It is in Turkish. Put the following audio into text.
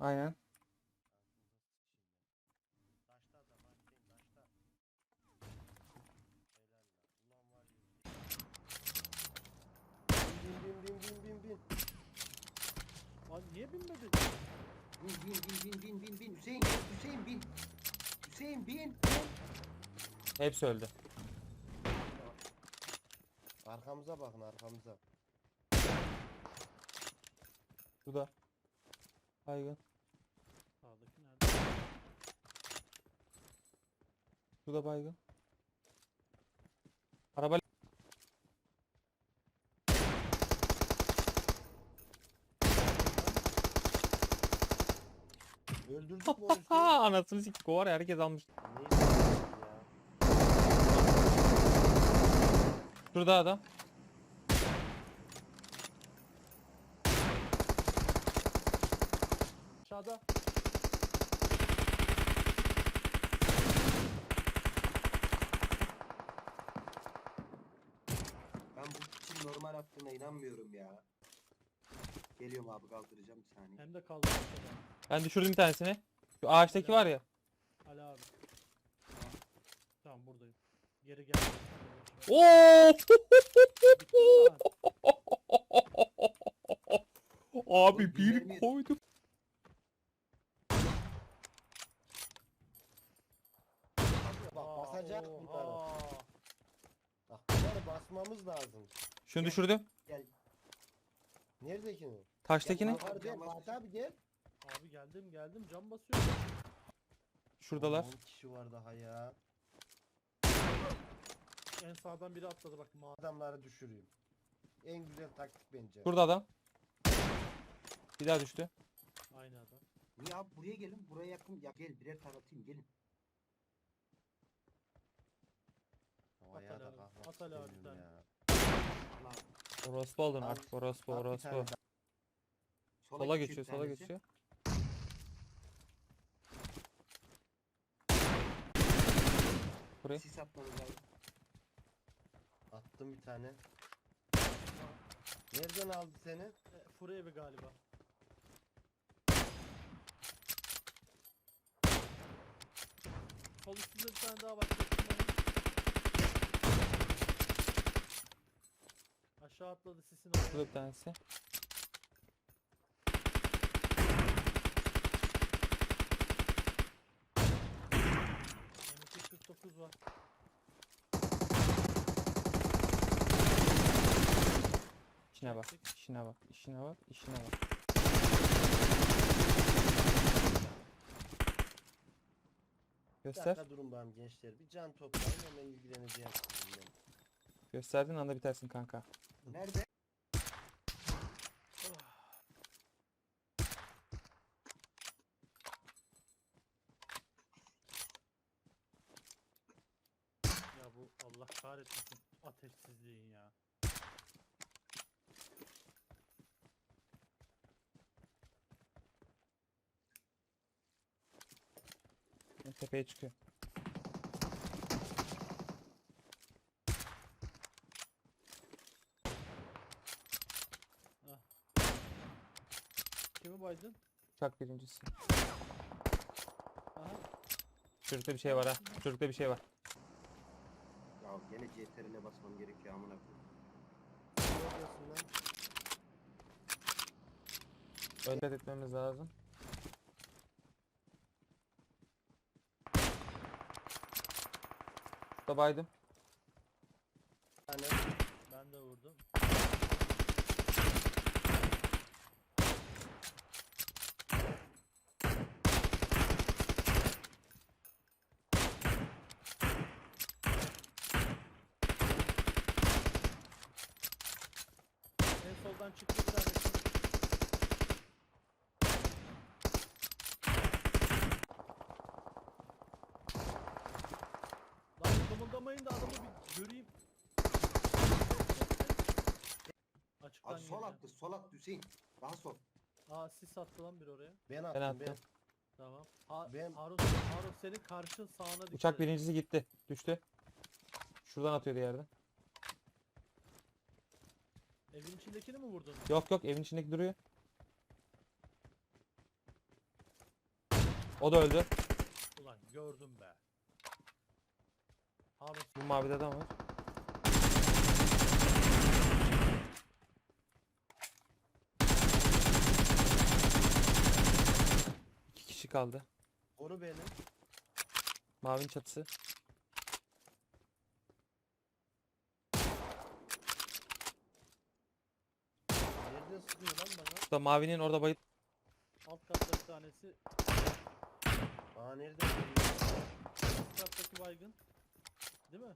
Aynen. Bin bin bin bin bin bin. Lan niye binmedin? Bin bin bin bin bin bin bin. Hüseyin Hüseyin bin. Hüseyin bin. Hepsi öldü. Arkamıza bakın arkamıza. Bu da. Baygın. Sağdaki nerede? Bu da baygın. Araba Öldürdük mü? Ha anasını sikik o var ya herkes almış. Şurada adam. Aşağıda. Ben bu için normal attığına inanmıyorum ya. Geliyorum abi kaldıracağım bir saniye. Hem de kaldı. Ben düşürdüm bir tanesini. Şu ağaçtaki var ya. Ali abi. Tamam buradayım. Geri gel. Oo! Bitti mi lan? Abi bir koydum. Bak Aa, basacak bunları. oha. Bak bunları basmamız lazım. Şunu düşürdüm. Gel. Neredekini? Taştakini. Var gel Fatih abi gel. Abi geldim geldim cam basıyorum. Şuradalar. 10 kişi var daha ya. En sağdan biri atladı bak mavi. Adamları düşüreyim. En güzel taktik bence. Şurada adam. Bir daha düştü. Aynı adam. Niye abi buraya gelin. Buraya yakın. Ya gel birer tane atayım gelin. Havaya da Ali abi, kalkmak at Ali abi bir istemiyorum tane. ya. Orospu oldun Al. artık orospu al bir orospu. tane daha. Sola geçiyor geçiyor sola tanesi. geçiyor. Buraya. Sis atmanız lazım. Attım bir tane. Nereden aldı seni? E, Furu evi galiba. Sol üstünde bir tane daha var. çektim onu. Aşağı atladı sisin oraya. Bir tanesi. M249 var. İşine bak. İşine bak. işine bak. işine bak. Bir Göster. dakika durun bakalım gençler. Bir can toplayın hemen ilgileneceğim sizinle. Gösterdiğin anda bitersin kanka. Nerede? Ya bu Allah kahretmesin ateşsizliğin ya. Tepeye çıkıyor. Baydın? Uçak birincisi. Aha. Çocukta bir şey var ha. Çocukta bir şey var. Ya gene CTRL'e basmam gerekiyor amına koyayım. Neredesin lan? Dikkat etmemiz lazım. Şurada baydım. Bir tane. Ben de vurdum. Soldan çıktı bir tanesi. Lan kımıldamayın da adamı bir göreyim. Açıktan Abi sol gireceğim. attı sol attı Hüseyin. Daha sol. Aa sis attı lan bir oraya. Ben attım ben. attım. Tamam. Ha, Ben- Harun, Harun senin karşın sağına dikkat Uçak birincisi gitti. Düştü. Şuradan atıyordu yerden. Evin içindekini mi vurdun? Yok yok evin içindeki duruyor. O da öldü. Ulan gördüm be. Abi Bu mavide adam var. İki kişi kaldı. Koru beni. Mavinin çatısı. Nereden sıkıyor lan bana? Da mavinin orada bayıp alt katta bir tanesi. Aa nereden sıkıyor? Üst kattaki baygın. Değil mi?